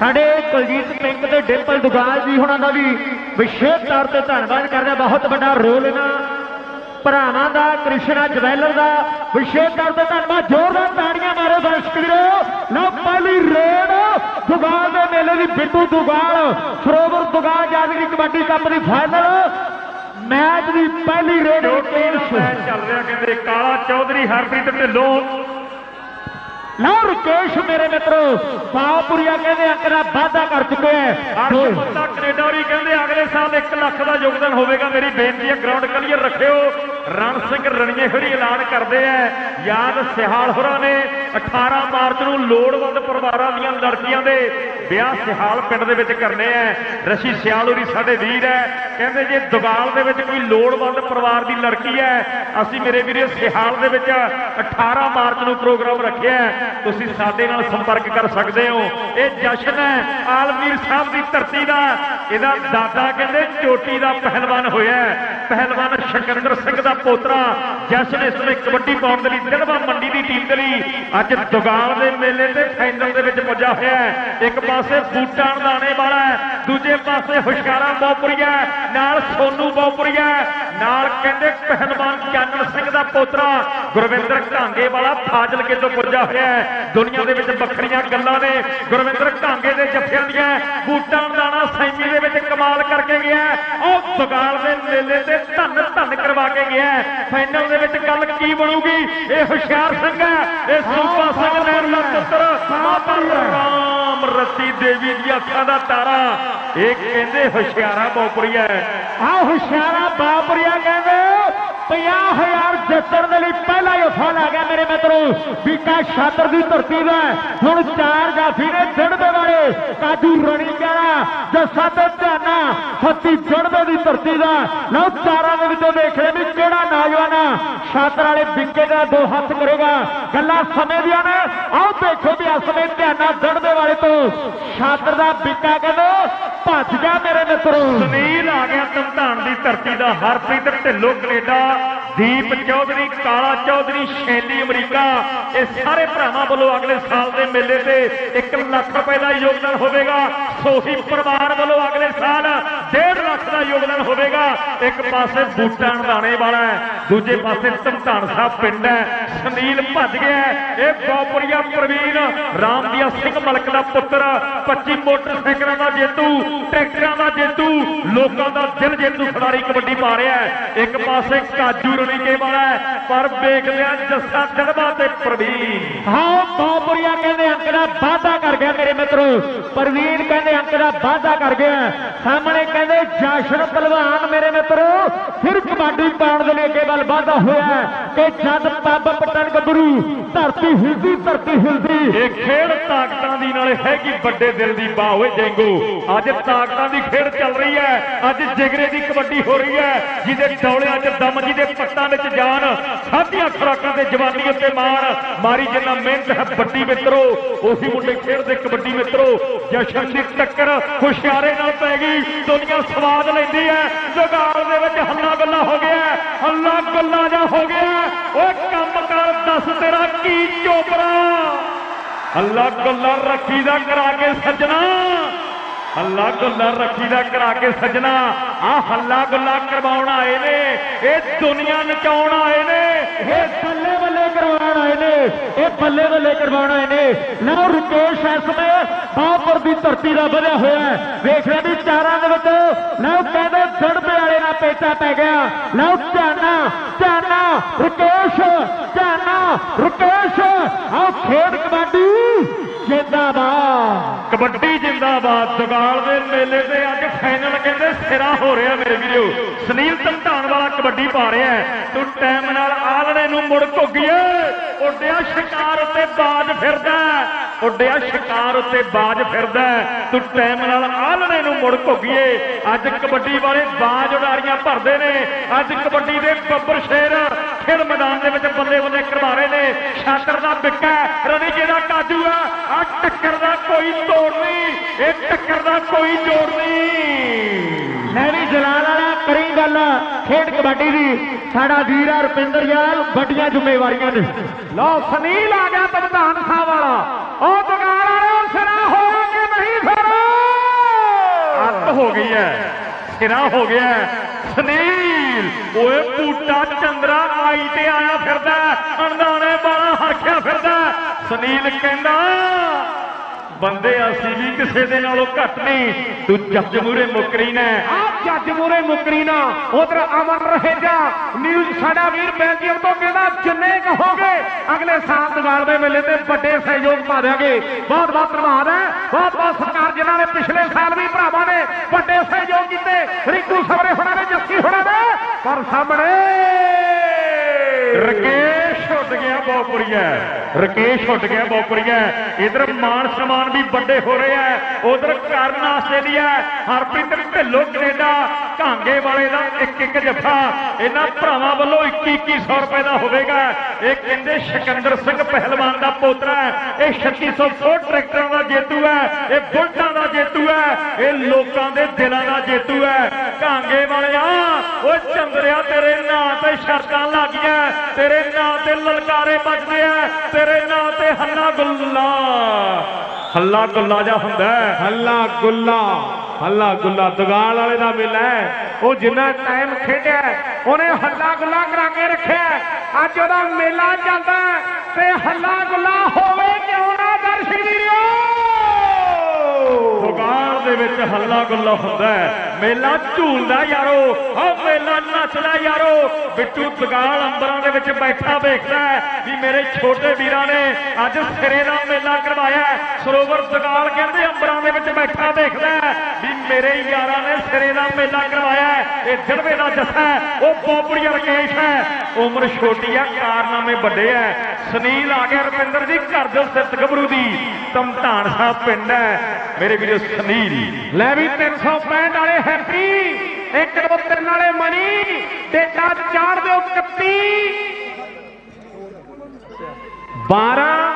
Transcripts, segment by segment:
ਸਾਡੇ ਕੁਲਜੀਤ ਪਿੰਕ ਤੇ ਡਿੰਪਲ ਦੁਗਾਲ ਜੀ ਹੁਣਾਂ ਦਾ ਵੀ ਵਿਸ਼ੇਸ਼ ਤੌਰ ਤੇ ਧੰਨਵਾਦ ਕਰਦੇ। ਬਹੁਤ ਵੱਡਾ ਰੋਲ ਇਹਨਾਂ ਭਰਾਵਾਂ ਦਾ ਕ੍ਰਿਸ਼ਨਾ ਜਵੈਲਰ ਦਾ। ਵਿਸ਼ੇਸ਼ ਤੌਰ ਤੇ ਧੰਨਵਾਦ। ਜ਼ੋਰਦਾਰ ਤਾੜੀਆਂ ਮਾਰੋ ਦਰਸ਼ਕ ਵੀਰੋ। ਲਓ ਪਹਿਲੀ ਰੇਡ। ਦੁਗਾਲ ਦੇ ਮੇਲੇ ਦੀ ਬਿੱਟੂ ਦੁਗਾਲ ਸਰੋਵਰ ਦੁਗਾਲ ਜਾਦਗਰੀ ਕਬੱਡੀ ਕੱਪ ਦੀ ਫਾਈਨਲ ਮੈਚ ਦੀ ਪਹਿਲੀ ਰੇਡ ਮੈਚ ਚੱਲ ਰਿਹਾ ਕਹਿੰਦੇ ਕਾਲਾ ਚੌਧਰੀ ਹਰਪ੍ਰੀਤ ਢਿੱਲੋਂ ਲਓ ਰਕੇਸ਼ ਮੇਰੇ ਮਿੱਤਰੋ ਪਾਉਪੁਰੀਆ ਕਹਿੰਦੇ ਅੰਕ ਦਾ ਵਾਅਦਾ ਕਰ ਚੁੱਕੇ ਹੈ ਅਰਸ਼ ਬੰਦਾ ਕੈਨੇਡਾ ਵਾਲੀ ਕਹਿੰਦੇ ਅਗਲੇ ਸਾਲ 1 ਲੱਖ ਦਾ ਯੋਗਦਾਨ ਹੋਵੇਗਾ। ਮੇਰੀ ਬੇਨਤੀ ਹੈ ਗਰਾਊਂਡ ਕਲੀਅਰ ਰੱਖਿਓ। ਰਣ ਸਿੰਘ ਰਣੀਏ ਹੋਰੀ ਐਲਾਨ ਕਰਦੇ ਆ। ਯਾਦ ਸਿਹਾਲ ਹੋਰਾਂ ਨੇ 18 ਮਾਰਚ ਨੂੰ ਲੋੜਵੰਦ ਪਰਿਵਾਰਾਂ ਦੀਆਂ ਲੜਕੀਆਂ ਦੇ ਵਿਆਹ ਸਿਹਾਲ ਪਿੰਡ ਦੇ ਵਿੱਚ ਕਰਨੇ ਆ ਰਸ਼ੀ ਸਿਆਲ ਸਾਡੇ ਵੀਰ ਹੈ ਕਹਿੰਦੇ ਜੇ ਦੁਗਾਲ ਦੇ ਵਿੱਚ ਕੋਈ ਲੋੜਵੰਦ ਪਰਿਵਾਰ ਦੀ ਲੜਕੀ ਹੈ ਅਸੀਂ ਮੇਰੇ ਵੀਰੇ ਸਿਹਾਲ ਦੇ ਵਿੱਚ 18 ਮਾਰਚ ਨੂੰ ਪ੍ਰੋਗਰਾਮ ਰੱਖਿਆ ਤੁਸੀਂ ਸਾਡੇ ਨਾਲ ਸੰਪਰਕ ਕਰ ਸਕਦੇ ਹੋ। ਇਹ ਜਸ਼ਨ ਹੈ ਆਲਮੀਰ ਸਾਹਿਬ ਦੀ ਧਰਤੀ ਦਾ। ਇਹਦਾ ਦਾਦਾ ਕਹਿੰਦੇ ਚੋਟੀ ਦਾ ਪਹਿਲਵਾਨ ਹੋਇਆ ਪਹਿਲਵਾਨ ਸ਼ਕਰਿੰਦਰ ਸਿੰਘ ਦਾ ਪੋਤਰਾ ਜਸ਼ਨ ਇਸ ਸਮੇਂ ਕਬੱਡੀ ਪਾਉਣ ਦੇ ਲਈ ਦਿੜਵਾ ਮੰਡੀ ਦੀ ਟੀਮ ਦੇ ਲਈ ਅੱਜ ਦੁਗਾਲ ਦੇ ਮੇਲੇ ਤੇ ਫਾਈਨਲ ਦੇ ਵਿੱਚ ਪੁੱਜਾ ਹੋਇਆ ਹੈ। ਇੱਕ ਪਾਸੇ ਬੂਟਾਂ ਦਾਣੇ ਵਾਲਾ ਦੂਜੇ ਪਾਸੇ ਹੁਸ਼ਿਆਰਾ ਬੋਪਰੀਆ ਨਾਲ ਸੋਨੂ ਬੋਪਰੀਆ ਨਾਲ ਕਹਿੰਦੇ ਪਹਿਲਵਾਨ ਚਾਨਣ ਸਿੰਘ ਦਾ ਪੋਤਰਾ, ਗੁਰਵਿੰਦਰ ਢਾਂਗੇ ਵਾਲਾ ਫਾਜ਼ਿਲਕੇ ਤੋਂ ਪੁੱਜਾ ਹੋਇਆ ਹੈ। ਦੁਨੀਆ ਦੇ ਵਿੱਚ ਵੱਖਰੀਆਂ ਗੱਲਾਂ ਨੇ, ਗੁਰਵਿੰਦਰ ਢਾਂਗੇ ਦੇ ਜੱਫਿਆਂ ਦੀਆਂ ਬੂਟਾਂ ਦਾਣਾ ਸੈਮੀ ਦੇ ਵਿੱਚ ਕਮਾਲ ਕਰਕੇ ਗਿਆ ਉਹ ਦੁਗਾਲ ਦੇ ਮੇਲੇ ਤੇ ਧੰਨ ਧੰਨ ਕਰਵਾ ਕੇ ਗਿਆ ਫਾਈਨਲ ਦੇ ਵਿੱਚ ਗੱਲ ਕੀ ਬਣੂਗੀ? ਇਹ ਹੁਸ਼ਿਆਰ ਸਿੰਘ ਹੈ। ਇਹ ਸੂਪਾ ਸਿੰਘ ਨਹਿਰ ਪੁੱਤਰ, ਮਾਤਾ ਰਾਮ ਰਤੀ ਦੇਵੀ ਦੀ ਅੱਖਾਂ ਦਾ ਤਾਰਾ। ਇਹ ਕਹਿੰਦੇ ਹੁਸ਼ਿਆਰਾ ਬੋਪਰੀਆ ਹੈ। ਆ ਹੁਸ਼ਿਆਰਾ ਬਾਪਰੀਆ ਕਹਿੰਦੇ। 50000 ਜਿੱਤਣ ਦੇ ਲਈ ਪਹਿਲਾ ਹੀ ਫਲ ਆ ਗਿਆ ਮੇਰੇ ਮਿੱਤਰੋ। ਬੀਕਾ ਛਾਤਰ ਦੀ ਧਰਤੀ ਦਾ ਹੁਣ ਚਾਰ ਜਾਫੀ ਨੇ ਜੜਦੇ ਵਾਲੇ। ਕਾਜੂ ਰਣੀ ਕਹਿਣਾ ਜੱਸਾ ਤੇ ਧਿਆਨਾ ਹੱਤੀ ਜੜਦੇ ਦੀ ਧਰਤੀ ਦਾ। ਲਓ ਚਾਰਾਂ ਦੇ ਵਿੱਚੋਂ ਦੇਖ ਲੈ ਵੀ ਕਿਹੜਾ ਨੌਜਵਾਨ ਆ। ਛਾਤਰ ਵਾਲੇ ਬਿੱਕੇ ਦਾ ਦੋ ਹੱਥ ਕਰੇਗਾ। ਗੱਲਾਂ ਸਮੇਂ ਦੀਆਂ ਨੇ। ਆਓ ਦੇਖੋ ਵੀ ਇਸ ਸਮੇਂ ਧਿਆਨਾ ਜੜਦੇ ਵਾਲੇ ਤੋਂ। ਛਾਤਰ ਦਾ ਬਿੱਕਾ ਕਹਿੰਦੇ ਭੱਜ ਗਿਆ ਮੇਰੇ ਮਿੱਤਰੋ। ਸੁਨੀਲ ਆ ਗਿਆ ਧਮਧਾਨ ਦੀ ਧਰਤੀ ਦਾ ਹਰਪ੍ਰੀਤ ਢਿੱਲੋਂ ਕੈਨੇਡਾ। ਦੀਪ ਚੌਧਰੀ, ਕਾਲਾ ਚੌਧਰੀ, ਸ਼ੈਲੀ ਅਮਰੀਕਾ, ਇਹ ਸਾਰੇ ਭਰਾਵਾਂ ਵੱਲੋਂ ਅਗਲੇ ਸਾਲ ਦੇ ਮੇਲੇ ਤੇ 1 ਲੱਖ ਰੁਪਏ ਦਾ ਯੋਗਦਾਨ ਹੋਵੇਗਾ। ਸੋਹੀ ਪਰਿਵਾਰ ਵੱਲੋਂ ਅਗਲੇ ਸਾਲ 1.5 ਲੱਖ ਦਾ ਯੋਗਦਾਨ ਹੋਵੇਗਾ। ਇੱਕ ਪਾਸੇ ਬੂਟਾਂ ਦਾਣੇ ਵਾਲਾ ਦੂਜੇ ਪਾਸੇ ਧਮਧਾਨ ਸਾਹਿਬ ਪਿੰਡ ਹੈ। ਸੁਨੀਲ ਭੱਜ ਗਿਆ ਇਹ ਬੋਪਰੀਆ ਪ੍ਰਵੀਨ ਰਾਮਦੀਆ ਸਿੰਘ ਮਲਕ ਦਾ ਪੁੱਤਰ 25 ਮੋਟਰਸਾਈਕਲਾਂ ਦਾ ਜੇਤੂ, ਟਰੈਕਟਰਾਂ ਦਾ ਜੇਤੂ, ਲੋਕਾਂ ਦਾ ਦਿਲ ਜੇਤੂ ਖਿਡਾਰੀ ਕਬੱਡੀ ਪਾ ਰਿਹਾ ਇੱਕ ਪਾਸੇ ਕਾਜੂ ਰਣੀਕੇ ਵਾਲਾ ਹੈ, ਪਰ ਵੇਖਦੇ ਆ ਜੱਸਾ ਜੜਵਾ ਤੇ ਪ੍ਰਵੀਨ। ਹਾਂ ਬਾਬਰੀਆ ਕਹਿੰਦੇ ਅੰਕ ਦਾ ਵਾਅਦਾ ਕਰ ਗਿਆ ਮੇਰੇ ਮਿੱਤਰੋ। ਪ੍ਰਵੀਨ ਕਹਿੰਦੇ ਅੰਕ ਦਾ ਵਾਅਦਾ ਕਰ ਗਿਆ। ਸਾਹਮਣੇ ਕਹਿੰਦੇ ਜਾਸ਼ਨ ਪਹਿਲਵਾਨ ਮੇਰੇ ਮਿੱਤਰੋ, ਫਿਰ ਕਬੱਡੀ ਪਾਉਣ ਦੇ ਲਈ ਅੱਗੇ ਵੱਲ ਵਾਅਦਾ ਹੋਇਆ ਹੈ ਕਿ ਜਦ ਪੱਬ ਪਟਣ ਗੱਭਰੂ ਧਰਤੀ ਹਿਲਦੀ ਧਰਤੀ ਹਿਲਦੀ ਇਹ ਖੇਡ ਤਾਕਤਾਂ ਦੀ ਨਾਲੇ ਹੈਗੀ ਵੱਡੇ ਦਿਲ ਦੀ ਬਾਹ ਓਏ ਜੈਂਗੋ। ਅੱਜ ਤਾਕਤਾਂ ਦੀ ਖੇਡ ਚੱਲ ਰਹੀ ਹੈ। ਅੱਜ ਜਿਗਰੇ ਦੀ ਕਬੱਡੀ ਹੋ ਰਹੀ ਹੈ। ਜਿਹਦੇ ਡੌਲਿਆਂ 'ਚ ਦਮ, ਜਿਹਦੇ ਪੱਟਾਂ ਵਿੱਚ ਜਾਨ ਸਾਧੀਆਂ ਖੁਰਾਕਾਂ ਤੇ ਜਵਾਨੀ ਉੱਤੇ ਮਾਣ। ਮਾਰੀ ਜਿੰਨਾ ਮਿਹਨਤ ਹੈ, ਵੱਡੀ ਮਿੱਤਰੋ, ਉਹੀ ਮੁੰਡੇ ਖੇਡਦੇ ਕਬੱਡੀ ਮਿੱਤਰੋ। ਜਸ਼ਨ ਦੀ ਟੱਕਰ ਹੁਸ਼ਿਆਰੇ ਨਾਲ ਪੈ ਗਈ। ਦੁਨੀਆ ਸਵਾਦ ਲੈਂਦੀ ਹੈ। ਜਗਾਲ ਦੇ ਵਿੱਚ ਹੱਲਾ ਗੱਲਾ ਹੋ ਗਿਆ ਹੱਲਾ ਗੱਲਾ ਜਾ ਹੋ ਗਿਆ ਓਏ ਕੰਮ ਕਰ ਦੱਸ ਤੇਰਾ ਕੀ ਚੋਪਰਾ ਅੱਲਾ ਗੱਲਾਂ ਰੱਖੀ ਦਾ ਕਰਾ ਕੇ ਸੱਜਣਾ। ਅੱਲਾ ਗੱਲਾਂ ਰੱਖੀ ਦਾ ਕਰਾ ਕੇ ਸੱਜਣਾ। ਆ ਹੱਲਾ ਗੱਲਾ ਕਰਵਾਉਣ ਆਏ ਨੇ, ਇਹ ਦੁਨੀਆ ਨਚਾਉਣ ਆਏ ਨੇ। ਇਹ ਬੱਲੇ ਬੱਲੇ ਕਰਵਾਉਣ ਆਏ ਨੇ, ਇਹ ਬੱਲੇ ਬੱਲੇ ਕਰਵਾਉਣ ਆਏ ਨੇ। ਲਓ ਰਕੇਸ਼ ਇਸ ਸਮੇਂ ਬਾਹਪੁਰ ਦੀ ਧਰਤੀ ਦਾ ਵਧਿਆ ਹੋਇਆ ਵੇਖ ਰਹੇ ਵੀ ਚਾਰਾਂ ਦੇ ਵਿੱਚ, ਲਓ ਕਹਿੰਦੇ ਦੜਬੇ ਵਾਲੇ ਨਾਲ ਪੇਟਾ ਪੈ ਗਿਆ। ਲਓ ਧਿਆਨਾ ਧਿਆਨਾ, ਰੁਕੇਸ਼। ਕਬੱਡੀ ਜਿੰਦਾਬਾਦ ਦਗਾਲ ਦੇ ਮੇਲੇ ਤੇ ਅੱਜ ਫਾਈਨਲ ਕਹਿੰਦੇ ਸਿਰਾ ਹੋ ਰਿਹਾ ਮੇਰੇ ਵੀਰੋ। ਸੁਨੀਲ ਧਮਧਾਨ ਵਾਲਾ ਕਬੱਡੀ ਪਾ ਰਿਹਾ ਤੂੰ ਟਾਈਮ ਨਾਲ ਆਲਣੇ ਨੂੰ ਮੁੜ ਘੁੱਗੀਏ। ਉੱਡਿਆ ਸ਼ਿਕਾਰ ਉੱਤੇ ਬਾਜ ਫਿਰਦਾ ਉੱਡਿਆ ਸ਼ਿਕਾਰ ਉੱਤੇ ਬਾਜ ਫਿਰਦਾ ਤੂੰ ਟਾਈਮ ਨਾਲ ਆਲਣੇ ਨੂੰ ਮੁੜ ਘੁੱਗੀਏ ਅੱਜ ਕਬੱਡੀ ਵਾਲੇ ਬਾਜ ਉਡਾਰੀਆਂ ਭਰਦੇ ਨੇ। ਅੱਜ ਕਬੱਡੀ ਦੇ ਬੱਬਰ ਸ਼ੇਰ ਖੇਡ ਮੈਦਾਨ ਦੇ ਵਿੱਚ ਬੱਲੇ ਬੱਲੇ ਕਰਵਾ ਰਹੇ ਨੇ। ਛਾਤਰ ਦਾ ਬਿੱਕਾ ਰਣੀ ਜਿਹਦਾ ਕਾਜੂ ਆ ਆ ਟੱਕਰ ਦਾ ਕੋਈ ਤੋੜ ਨਹੀਂ। ਇਹ ਟੱਕਰ ਦਾ ਕੋਈ ਜੋੜ ਨਹੀਂ। ਮੈਂ ਵੀ ਜਲਾਲ ਵਾਲਾ, ਕਰੀ ਗੱਲ। ਖੇਡ ਕਬੱਡੀ ਦੀ। ਸਾਡਾ ਵੀਰ ਰੁਪਿੰਦਰ ਯਾਰ, ਵੱਡੀਆਂ ਜ਼ਿੰਮੇਵਾਰੀਆਂ ਨੇ। ਲਓ, ਸੁਨੀਲ ਆ ਗਿਆ ਤਮਦਾਨ ਸਾਹਿਬ ਵਾਲਾ। ਉਹ ਦਗਾਲ ਵਾਲੇ ਸਿਰਾ ਹੋਇਆ ਨਹੀਂ ਫਿਰ ਹੋ ਗਈ ਹੈ ਸਿਰਾ ਹੋ ਗਿਆ ਸੁਨੀਲ, ਓਏ ਬੂਟਾ ਚੰਦਰਾ ਆਈ ਤੇ ਆਇਆ ਫਿਰਦਾ ਹੈ। ਅਣਦਾਣੇ ਬਾਲਾ ਹਰਖਿਆ ਫਿਰਦਾ ਸੁਨੀਲ ਕਹਿੰਦਾ ਬੰਦੇ ਅਸੀਂ ਵੀ ਕਿਸੇ ਦੇ ਨਾਲੋਂ ਘੱਟ ਨਹੀਂ ਤੂੰ ਜੱਜ ਮੂਰੇ ਮੁਕਰੀ ਨੇ। ਆ ਜੱਜ ਮੂਰੇ ਮੁਕਰੀ ਨਾ। ਉਧਰ ਅਮਰ ਰਹੇਗਾ ਨਿਊਜ਼ ਸਾਡਾ ਵੀਰ ਬੈਲਜੀਅਮ ਤੋਂ ਕਹਿੰਦਾ ਜਿੰਨੇ ਕਹੋਗੇ ਅਗਲੇ ਸਾਲ ਦਿਵਾਲ ਦੇ ਮੇਲੇ ਤੇ ਵੱਡੇ ਸਹਿਯੋਗ ਪਾ ਦਿਆਂਗੇ। ਬਹੁਤ ਬਹੁਤ ਧੰਨਵਾਦ ਹੈ। ਬਹੁਤ ਬਹੁਤ ਸਰਕਾਰ ਜਿਨ੍ਹਾਂ ਨੇ ਪਿਛਲੇ ਸਾਲ ਵੀ ਭਰਾਵਾਂ ਨੇ ਵੱਡੇ ਸਹਿਯੋਗ ਕੀਤੇ। ਰਿੰਕੂ ਸਵਰੇ ਹੋਣਾ ਨੇ ਜੱਸੀ ਹੋਣਾ ਨੇ ਪਰ ਸਾਹਮਣੇ ਰਕੇਸ਼ ਉੱਡ ਗਿਆ ਬੋਪੁਰੀਆ ਰਕੇਸ਼ ਉੱਡ ਗਿਆ ਬੋਪੁਰੀਆ ਇਧਰ ਮਾਨ ਸਨਮਾਨ ਵੀ ਵੱਡੇ ਹੋ ਰਹੇ ਆ। ਉਧਰ ਕਰਨ ਆਸਟ੍ਰੇਲੀਆ ਹਰਪ੍ਰੀਤ ਢਿੱਲੋਂ ਕੈਨੇਡਾ ਕਾਂਗੇ ਵਾਲੇ ਦਾ ਇੱਕ ਇੱਕ ਜੱਫਾ। ਇਹਨਾਂ ਭਰਾਵਾਂ ਵੱਲੋਂ 21 2100 ਰੁਪਏ ਦਾ ਹੋਵੇਗਾ। ਇਹ ਕਹਿੰਦੇ ਸਿਕੰਦਰ ਸਿੰਘ ਪਹਿਲਵਾਨ ਦਾ ਪੋਤਰਾ ਹੈ। ਇਹ 3600 ਫੁੱਟ ਟਰੈਕਟਰਾਂ ਦਾ ਜੇਤੂ ਹੈ। ਇਹ ਬੁਲਟਾਂ ਦਾ ਜੇਤੂ ਹੈ। ਇਹ ਲੋਕਾਂ ਦੇ ਦਿਲਾਂ ਦਾ ਜੇਤੂ ਹੈ। ਕਾਂਗੇ ਵਾਲਿਆ ਉਹ ਚੰਦਰਿਆ, ਤੇਰੇ ਨਾਂ ਤੇ ਸ਼ਰਤਾਂ ਲੱਗੀਆਂ। ਤੇਰੇ ਨਾਂ ਤੇ ਲਲਕਾਰੇ ਵੱਜਦੇ ਆ। ਤੇਰੇ ਨਾਂ ਤੇ ਹੱਲਾ ਗੁੱਲਾ। ਹੱਲਾ ਗੁੱਲਾ ਜਾ ਹੁੰਦਾ ਹੱਲਾ ਗੁੱਲਾ। ਹੱਲਾ ਗੁੱਲਾ ਦਗਾਲ ਵਾਲੇ ਦਾ ਮੇਲਾ ਹੈ। ਉਹ ਜਿੰਨਾ ਟਾਈਮ ਖੇਡਿਆ ਉਹਨੇ ਹੱਲਾ ਗੁੱਲਾ ਕਰਾ ਕੇ ਰੱਖਿਆ ਅੱਜ ਉਹਦਾ ਮੇਲਾ ਚੱਲਦਾ ਤੇ ਹੱਲਾ ਗੁੱਲਾ ਹੋਵੇ ਕਿਉਂ ਨਾ ਦਰਸ਼ਕ ਵੀਰੋ ਫੁਗਾਰ ਦੇ ਵਿੱਚ ਹੱਲਾ ਗੁੱਲਾ ਹੁੰਦਾ ਹੈ। ਮੇਲਾ ਝੂਲਦਾ ਯਾਰੋ ਆ ਮੇਲਾ ਨੱਚਦਾ ਯਾਰੋ। ਬਿੱਟੂ ਤਗਾਲ ਅੰਬਰਾਂ ਦੇ ਵਿੱਚ ਬੈਠਾ ਵੇਖਦਾ ਹੈ ਵੀ ਮੇਰੇ ਛੋਟੇ ਵੀਰਾਂ ਨੇ ਅੱਜ ਸਿਰੇ ਦਾ ਮੇਲਾ ਕਰਵਾਇਆ ਸਰੋਵਰ ਤਗਾਲ ਕਹਿੰਦੇ ਅੰਬਰਾਂ ਦੇ ਵਿੱਚ ਬੈਠਾ ਵੇਖਦਾ ਹੈ ਵੀ ਮੇਰੇ ਯਾਰਾਂ ਨੇ ਸਿਰੇ ਦਾ ਮੇਲਾ ਕਰਵਾਇਆ ਇਹ ਜੜਵੇ ਦਾ ਜੱਸਾ ਉਹ ਬੋਪੜੀ ਰਕੇਸ਼ ਹੈ। ਉਮਰ ਛੋਟੀ ਹੈ ਕਾਰਨਾਮੇ ਵੱਡੇ ਹੈ ਸੁਨੀਲ ਆ ਗਿਆ ਰਵਿੰਦਰ ਜੀ, ਘਰ ਦੇ ਸਿੱਤ ਗੱਭਰੂ ਦੀ। ਤਮਧਾਨ ਸਾਹਿਬ ਪਿੰਡ ਹੈ। ਮੇਰੇ ਵੀਰੋ, ਸੁਨੀਲ। ਲੈ ਵੀ 365 ਵਾਲੇ ਹੈਪੀ, ਇੱਕ, ਦੋ, ਤਿੰਨ ਵਾਲੇ ਮਨੀ ਡੇਟਾ ਚਾੜ ਦਿਓ 31 12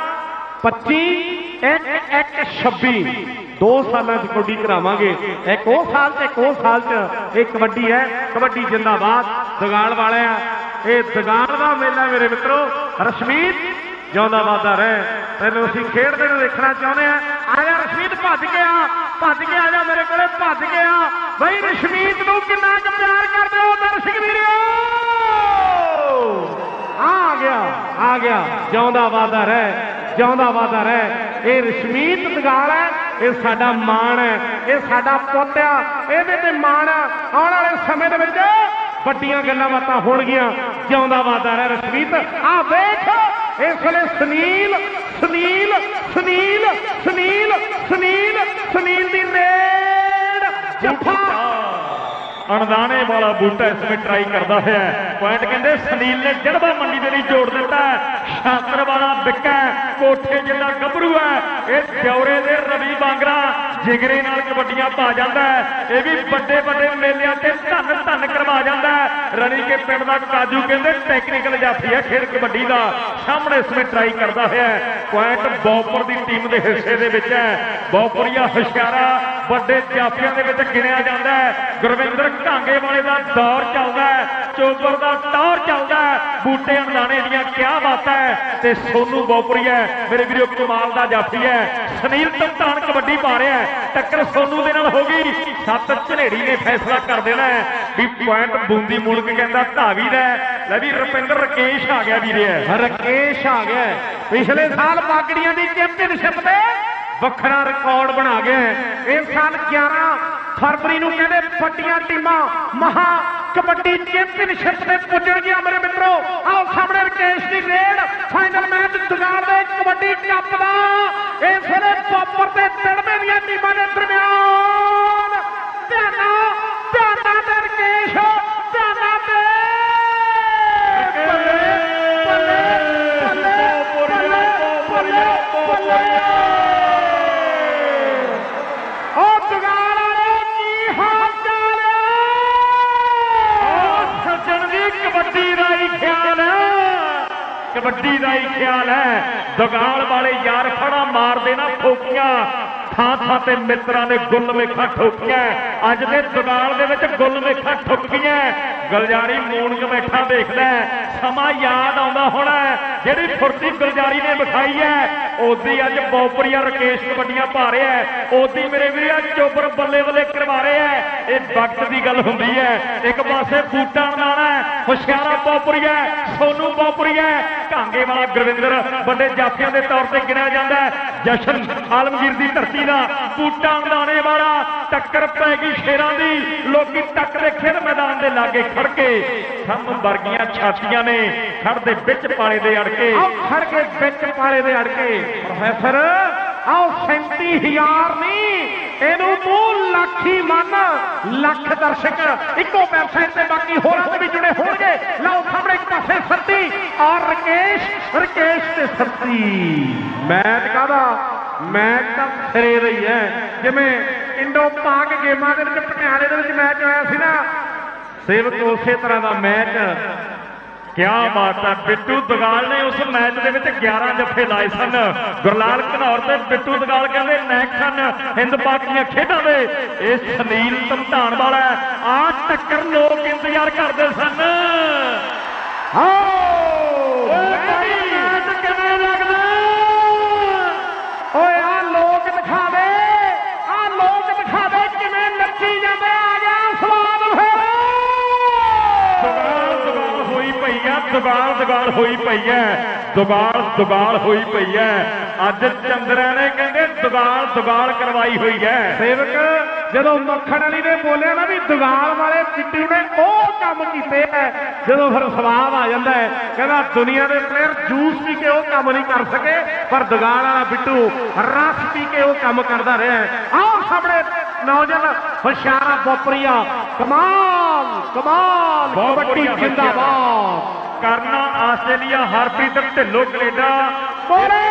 25 ਇੱਕ ਇੱਕ 26 ਦੋ ਸਾਲਾਂ ਚ ਕਬੱਡੀ ਕਰਾਵਾਂਗੇ। ਇੱਕ ਉਹ ਸਾਲ ਤੇ ਇੱਕ ਉਹ ਸਾਲ ਚ। ਇਹ ਕਬੱਡੀ ਹੈ, ਕਬੱਡੀ ਜਿੰਦਾਬਾਦ। ਦਗਾਲ ਵਾਲਿਆ ਇਹ ਦੁਕਾਨ ਦਾ ਮੇਲਾ ਮੇਰੇ ਮਿੱਤਰੋ। ਰਸ਼ਮੀਤ ਜਿਉਂਦਾ ਵਾਦਾ ਰਹਿ। ਤੈਨੂੰ ਅਸੀਂ ਖੇਡਦੇ ਨੂੰ ਦੇਖਣਾ ਚਾਹੁੰਦੇ ਆ ਆ ਜਾ ਰਸ਼ਮੀਤ, ਭੱਜ ਕੇ ਆ। ਭੱਜ ਕੇ ਆ ਜਾ ਮੇਰੇ ਕੋਲੇ, ਭੱਜ ਕੇ ਆ। ਬਈ ਰਸ਼ਮੀਤ ਨੂੰ ਕਿੰਨਾ ਕੁ ਪਿਆਰ ਕਰਦੇ ਹੋ ਦਰਸ਼ਕ ਵੀਰੋ? ਆ ਗਿਆ ਆ ਗਿਆ। ਜਿਉਂਦਾ ਵਾਦਾ ਰਹਿ, ਜਿਉਂਦਾ ਵਾਦਾ ਰਹਿ। ਇਹ ਰਸ਼ਮੀਤ ਦਗਾਲ ਹੈ, ਇਹ ਸਾਡਾ ਮਾਣ ਹੈ, ਇਹ ਸਾਡਾ ਪੁੱਤ ਆ, ਇਹਦੇ ਤੇ ਮਾਣ ਆਉਣ ਵਾਲੇ ਸਮੇਂ ਦੇ ਵਿੱਚ ਵੱਡੀਆਂ ਗੱਲਾਂ ਬਾਤਾਂ ਹੋਣਗੀਆਂ, ਜਿਉਂਦਾ ਵਾਦਾ ਰਹਿ ਰਸ਼ਮੀਤ। ਆ ਵੇਖ, ਇਸ ਵੇਲੇ ਸੁਨੀਲ ਸੁਨੀਲ ਸੁਨੀਲ ਸੁਨੀਲ ਸੁਨੀਲ ਸੁਨੀਲ ਦੀ ਨੇੜ ਜੱਫਾ। ਅਣਦਾਣੇ ਵਾਲਾ ਬੂਟਾ ਇਸ ਵਿੱਚ ਟਰਾਈ ਕਰਦਾ ਹੋਇਆ ਹੈ। ਪੁਆਇੰਟ ਕਹਿੰਦੇ ਸੁਨੀਲ ਨੇ ਜੜਵਾ ਮੰਡੀ ਦੇ ਲਈ ਜੋੜ ਦਿੱਤਾ ਹੈ। ਸ਼ਾਸਤਰ ਵਾਲਾ ਬਿੱਕਾ ਕੋਠੇ ਜਿੱਡਾ ਗੱਭਰੂ ਹੈ। ਇਹ ਦਿਉਰੇ ਦੇ ਰਵੀ ਬਾਂਗਰਾ ਜਿਗਰੇ ਨਾਲ ਕਬੱਡੀਆਂ ਪਾ ਜਾਂਦਾ ਹੈ। ਇਹ ਵੀ ਵੱਡੇ ਵੱਡੇ ਮੇਲਿਆਂ ਤੇ ਧੰਨ ਧੰਨ ਕਰਵਾ ਜਾਂਦਾ ਹੈ। ਰਣੀ ਕੇ ਪਿੰਡ ਦਾ ਕਾਜੂ ਕਹਿੰਦੇ ਟੈਕਨੀਕਲ ਜਾਫੀ ਹੈ ਖੇਡ ਕਬੱਡੀ ਦਾ। ਸਾਹਮਣੇ ਸਮੇਂ ਟਰਾਈ ਕਰਦਾ ਹੋਇਆ ਪੁਆਇੰਟ ਬੌਪਰ ਦੀ ਟੀਮ ਦੇ ਹਿੱਸੇ ਦੇ ਵਿੱਚ ਹੈ। ਬੌਪਰੀਆ ਹੁਸ਼ਿਆਰਾ ਵੱਡੇ ਜਾਫੀਆਂ ਦੇ ਵਿੱਚ ਗਿਣਿਆ ਜਾਂਦਾ ਹੈ। ਗੁਰਵਿੰਦਰ ਘਾਂਗੇ ਵਾਲੇ ਦਾ ਦੌਰ ਚੱਲਦਾ ਹੈ। ਚੋਬਰ ਦਾ ਟੌਰ ਚੱਲਦਾ ਹੈ। ਬੂਟੇ ਅਣਦਾਣੇ ਦੀਆਂ ਕਿਆ ਬਾਤਾਂ ਹੈ। ਤੇ ਸੋਨੂ ਬੋਪਰੀਆ ਮੇਰੇ ਵੀਰੋ ਕਮਾਲ ਦਾ ਜਾਫੀ ਹੈ। ਸੁਨੀਲ ਤਮਤਾਨ ਕਬੱਡੀ ਪਾ ਰਿਹਾ ਹੈ। ਟੱਕਰ ਸੋਨੂ ਦੇ ਨਾਲ ਹੋ ਗਈ। ਸੱਤ ਝਨੇੜੀ ਨੇ ਫੈਸਲਾ ਕਰ ਦੇਣਾ ਹੈ। ਵੀ ਪੁਆਇੰਟ ਬੂੰਦੀ ਮੁਲਕ ਕਹਿੰਦਾ ਧਾਵੀ ਦਾ ਲੈ ਵੀ ਰੁਪਿੰਦਰ ਰਕੇਸ਼ ਆ ਗਿਆ ਵੀਰੇ। ਰਕੇਸ਼ ਆ ਗਿਆ ਪਿਛਲੇ ਸਾਲ ਬਾਗੜੀਆਂ ਦੀ ਚੈਂਪੀਅਨਸ਼ਿਪ ਤੇ ਵੱਖਰਾ ਰਿਕਾਰਡ ਬਣਾ ਗਿਆ ਹੈ। ਸਾਲ 11 ਫਰਵਰੀ ਨੂੰ ਕਹਿੰਦੇ ਵੱਡੀਆਂ ਟੀਮਾਂ ਮਹਾ ਕਬੱਡੀ ਚੈਂਪੀਅਨਸ਼ਿਪ ਤੇ ਪੁੱਜਣਗੀਆਂ ਮੇਰੇ ਮਿੱਤਰੋ। ਆਓ ਸਾਹਮਣੇ ਰਕੇਸ਼ ਦੀ ਰੇਡ ਫਾਈਨਲ ਮੈਚ ਦੁਗਾਲ ਦੇ ਕਬੱਡੀ ਕੱਪ ਦਾ। ਇਸ ਵੇਲੇ ਪੋਪਰ ਤੇ ਤੜਵੇ ਦੀਆਂ ਟੀਮਾਂ ਦੇ ਦਰਮਿਆਨ। ਕਬੱਡੀ ਦਾ ਹੀ ਖਿਆਲ ਹੈ। ਦੁਗਾਲ ਵਾਲੇ ਯਾਰ ਫੜਾ ਮਾਰਦੇ ਨਾ ਫੋਕੀਆਂ ਥਾਂ ਥਾਂ ਤੇ ਮਿੱਤਰਾਂ ਨੇ ਗੁੱਲ ਵੇਖਾ ਠੋਕੀਆਂ। ਅੱਜ ਦੇ ਦੁਗਾਲ ਦੇ ਵਿੱਚ ਗੁੱਲ ਵੇਖਾ ਠੋਕੀਆਂ। ਗਲਜਾਰੀ ਮੂਣ ਕਮੇਠਾ ਦੇਖਦਾ ਸਮਾਂ ਯਾਦ ਆਉਂਦਾ ਹੋਣਾ ਜਿਹੜੀ ਫੁਰਤੀ ਗਲਜਾਰੀ ਨੇ ਵਿਖਾਈ ਹੈ, ਉਹਦੀ ਅੱਜ ਬੌਪਰੀਆ ਰਕੇਸ਼ ਕਬੱਡੀਆਂ ਪਾ ਰਿਹਾ ਉਹਦੀ ਮੇਰੇ ਵੀਰਿਆ ਚੋਬਰ ਬੱਲੇ ਬੱਲੇ ਕਰਵਾ ਰਿਹਾ ਹੈ। ਇਹ ਵਕਤ ਦੀ ਗੱਲ ਹੁੰਦੀ ਹੈ। ਇੱਕ ਪਾਸੇ ਬੂਟਾ ਨਾਣਾ ਹੁਸ਼ਿਆਰਾ ਬੌਪਰੀਆ ਸੋਨੂ ਬੌਪਰੀਆ ਘਾਂਗੇ ਵਾਲਾ ਗੁਰਵਿੰਦਰ ਵੱਡੇ ਜਾਫੀਆਂ ਦੇ ਤੌਰ ਤੇ ਗਿਣਿਆ ਜਾਂਦਾ ਜਸ਼ਨ ਆਲਮਗੀਰ ਦੀ ਧਰਤੀ ਦਾ ਬੂਟਾ ਨਾਣੇ ਵਾਲਾ ਟੱਕਰ ਪੈ ਗਈ ਸ਼ੇਰਾਂ ਦੀ। ਲੋਕੀ ਟੱਕ ਦੇ ਖੇਡ ਮੈਦਾਨ ਦੇ ਲਾਗੇ ਖੜ ਕੇ ਸਮ ਵਰਗੀਆਂ ਛਾਤੀਆਂ ਨੇ ਖੜ ਦੇ ਵਿੱਚ ਪਾਲੇ ਦੇ ਅੜ ਕੇ ਆਓ ਕੇ ਵਿੱਚ ਪਾਲੇ ਦੇ ਅੜ ਪ੍ਰੋਫੈਸਰ, ਆਓ 37000 ਨਹੀਂ, ਇਹਨੂੰ ਤੂੰ ਲੱਖੀ ਮੰਨ। ਲੱਖ ਦਰਸ਼ਕ ਇੱਕੋ ਵੈਬਸਾਈਟ ਤੇ ਬਾਕੀ ਹੋਰਾਂ ਤੇ ਵੀ ਜੁੜੇ ਹੋਣਗੇ। ਲਓ ਸਾਹਮਣੇ ਇੱਕ ਪਾਸੇ ਸੱਤੀ ਔਰ ਰਕੇਸ਼ ਰਕੇਸ਼ ਤੇ ਸੱਤੀ ਮੈਚ ਕਾਦਾ ਮੈਚ ਤਾਂ ਸਿਰੇ ਦਾ ਹੀ ਹੈ। ਜਿਵੇਂ ਇੰਡੋ ਪਾਕ ਗੇਮਾਂ ਦੇ ਵਿੱਚ ਪਟਿਆਲੇ ਦੇ ਵਿੱਚ ਮੈਚ ਹੋਇਆ ਸੀ ਨਾ। ਸੇਵਕ ਉਸੇ ਤਰ੍ਹਾਂ ਦਾ ਮੈਚ। ਕਿਆ ਬਾਤ ਹੈ। ਬਿੱਟੂ ਦਗਾਲ ਨੇ ਉਸ ਮੈਚ ਦੇ ਵਿੱਚ 11 ਜੱਫੇ ਲਾਏ ਸਨ। ਗੁਰਲਾਲ ਘਨੌਰ ਤੇ ਬਿੱਟੂ ਦਗਾਲ ਕਹਿੰਦੇ, ਨੈਕ ਸਨ। ਹਿੰਦ ਪਾਕ ਦੀਆਂ ਖੇਡਾਂ ਦੇ। ਇਹ ਸੁਨੀਲ ਧਮਧਾਨ ਵਾਲਾ ਆ ਟੱਕਰ ਲੋਕ ਇੰਤਜ਼ਾਰ ਕਰਦੇ ਸਨ। ਆਓ ਮੈਚ ਕਿਵੇਂ ਲੱਗਦਾ ਓਏ ਆ ਲੋਕ ਦਿਖਾਵੇ ਆ ਲੋਕ ਦਿਖਾਵੇ ਕਿਵੇਂ ਨੱਚੀ ਜਾਂਦੇ ਆ ਗਿਆ ਸਵਾਦ ਫੇਰ ਦੁਗਾਲ ਦੁਗਾਲ ਹੋਈ ਦੁਗਾਲ ਦੁਗਾਲ ਹੋਈ ਪਈ ਐ। ਦੁਗਾਲ ਦੁਗਾਲ ਹੋਈ ਪਈ ਐ। ਅੱਜ ਚੰਦਰਾ ਨੇ ਕਹਿੰਦੇ ਦੁਗਾਲ ਦੁਗਾਲ ਕਰਵਾਈ ਹੋਈ ਐ। ਸੇਵਕ ਜਦੋਂ ਮੱਖਣ ਵਾਲੀ ਨੇ ਬੋਲਿਆ ਨਾ ਵੀ ਦੁਗਾਲ ਵਾਲੇ ਪਿੱਟੂ ਨੇ ਉਹ ਕੰਮ ਕੀਤੇ ਐ ਜਦੋਂ ਫਿਰ ਸਵਾਦ ਆ ਜਾਂਦਾ ਹੈ ਕਹਿੰਦਾ ਦੁਨੀਆ ਦੇ ਪਲੇਅਰ ਜੂਸ ਪੀ ਕੇ ਉਹ ਕੰਮ ਨਹੀਂ ਕਰ ਸਕੇ ਪਰ ਦੁਗਾਲ ਵਾਲਾ ਬਿੱਟੂ ਰਸ ਪੀ ਕੇ ਉਹ ਕੰਮ ਕਰਦਾ ਰਿਹਾ ਹੈ। ਆਓ ਸਾਹਮਣੇ ਨੌਜਵਾਨ ਹੁਸ਼ਿਆਰਾ ਬੋਪਰੀਆ। ਕਮਾਲ ਕਮਾਲ ਕਬੱਡੀ। ਜਿੰਦਾਬਾਦ। ਕਰਨਾ ਆਸਟ੍ਰੇਲੀਆ ਹਰਪ੍ਰੀਤ ਢਿੱਲੋਂ ਕੈਨੇਡਾ ਬੋਲੇ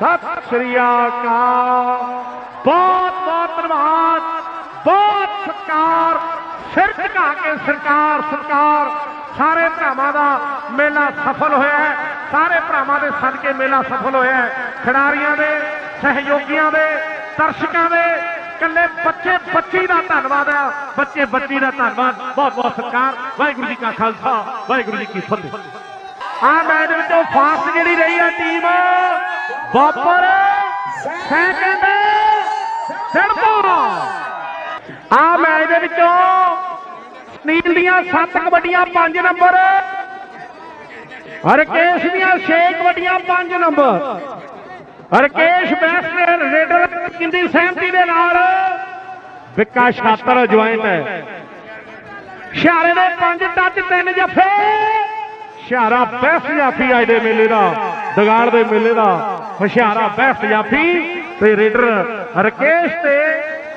ਸਤਿ ਸ੍ਰੀ ਅਕਾਲ ਬਹੁਤ ਬਹੁਤ ਧੰਨਵਾਦ ਬਹੁਤ ਸਤਿਕਾਰ ਸਿਰ ਝੁਕਾ ਕੇ ਸਰਕਾਰ ਸਰਕਾਰ ਸਾਰੇ ਭਰਾਵਾਂ ਦਾ ਮੇਲਾ ਸਫਲ ਹੋਇਆ ਹੈ ਸਾਰੇ ਭਰਾਵਾਂ ਦੇ ਸਦਕੇ ਮੇਲਾ ਸਫਲ ਹੋਇਆ ਹੈ ਖਿਡਾਰੀਆਂ ਦੇ, ਸਹਿਯੋਗੀਆਂ ਦੇ, ਦਰਸ਼ਕਾਂ ਦੇ ਕੱਲੇ ਬੱਚੇ ਬੱਚੀ ਦਾ ਧੰਨਵਾਦ ਆ। ਬੱਚੇ ਬੱਚੀ ਦਾ ਧੰਨਵਾਦ। ਬਹੁਤ ਬਹੁਤ ਸਤਿਕਾਰ। ਵਾਹਿਗੁਰੂ ਜੀ ਕਾ ਖਾਲਸਾ, ਵਾਹਿਗੁਰੂ ਜੀ ਕੀ ਫਤਿਹ। ਆ ਮੈਚ ਵਿੱਚੋਂ ਫਾਸਟ ਜਿਹੜੀ ਰਹੀ ਆ ਟੀਮ। ਬਾਪਰ ਸੈਕਿੰਡ ਸਿਰਪਾ ਆ ਮੈਚ ਦੇ ਵਿੱਚੋਂ ਨੀਲ ਦੀਆਂ 7 ਕਬੱਡੀਆਂ 5 ਨੰਬਰ। ਹਰਕੇਸ਼ ਦੀਆਂ 6 ਕਬੱਡੀਆਂ 5 ਨੰਬਰ। ਹਰਕੇਸ਼ ਬੈਸਟ ਰੇਡਰ ਕਿੰਦੀ ਸਹਿਮਤੀ ਦੇ ਨਾਲ। ਵਿੱਕਾ ਛਾਤਰ ਜੁਆਇੰਟ ਹੈ। ਸ਼ਿਆਰੇ ਦੇ 5 ਟੱਚ 3 ਜੱਫੇ। ਹੁਸ਼ਿਆਰਾ ਬੈਸਟ ਜਾਫੀ ਅੱਜ ਦੇ ਮੇਲੇ ਦਾ, ਦਗਾੜ ਦੇ ਮੇਲੇ ਦਾ। ਹੁਸ਼ਿਆਰਾ ਬੈਸਟ ਜਾਫੀ ਤੇ ਰੇਡਰ ਰਕੇਸ਼ ਤੇ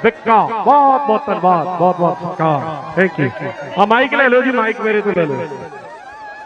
ਵਿੱਕਾ। ਬਹੁਤ ਬਹੁਤ ਧੰਨਵਾਦ ਬਹੁਤ ਬਹੁਤ ਸਤਿਕਾਰ ਥੈਂਕ ਯੂ ਆ ਮਾਈਕ ਲੈ ਲਓ ਜੀ ਮਾਈਕ ਮੇਰੇ ਤੋਂ ਲੈ ਲਓ।